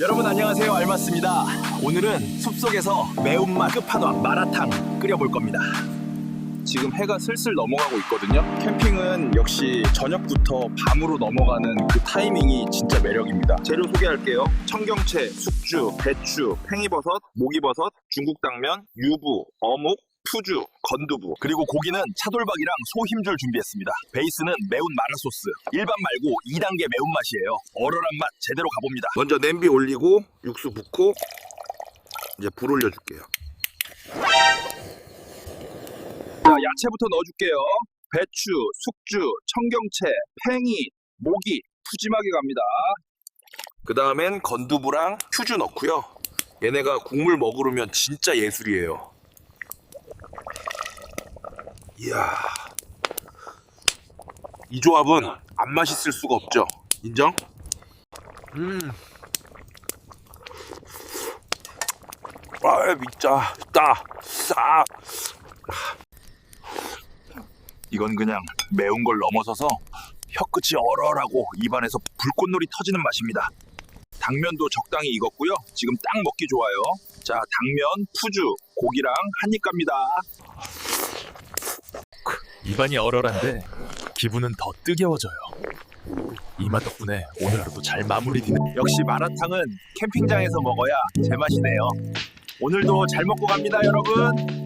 여러분 안녕하세요. 알마스입니다. 오늘은 숲속에서 매운맛 끝판왕 마라탕 끓여볼 겁니다. 지금 해가 슬슬 넘어가고 있거든요. 캠핑은 역시 저녁부터 밤으로 넘어가는 그 타이밍이 진짜 매력입니다. 재료 소개할게요. 청경채, 숙주, 배추, 팽이버섯, 목이버섯, 중국당면, 유부, 어묵 푸주, 건두부 그리고 고기는 차돌박이랑 소힘줄 준비했습니다 베이스는 매운 마라소스 일반 말고 2단계 매운맛이에요 얼얼한 맛 제대로 가봅니다 먼저 냄비 올리고 육수 붓고 이제 불 올려줄게요. 자, 야채부터 넣어줄게요. 배추, 숙주, 청경채, 팽이, 모기 푸짐하게 갑니다. 그 다음엔 건두부랑 퓨즈 넣고요. 얘네가 국물 먹으려면 진짜 예술이에요. 이야. 이 조합은 안 맛있을 수가 없죠. 인정? 음. 아, 미짜. 따. 싸. 이건 그냥 매운 걸 넘어서서 혀끝이 얼얼하고 입안에서 불꽃놀이 터지는 맛입니다. 당면도 적당히 익었고요. 지금 딱 먹기 좋아요. 자, 당면, 푸주, 고기랑 한 입 갑니다. 입안이 얼얼한데 기분은 더 뜨거워져요. 이맛 덕분에 오늘 하루도 잘 마무리되는 역시 마라탕은 캠핑장에서 먹어야 제맛이네요. 오늘도 잘 먹고 갑니다, 여러분.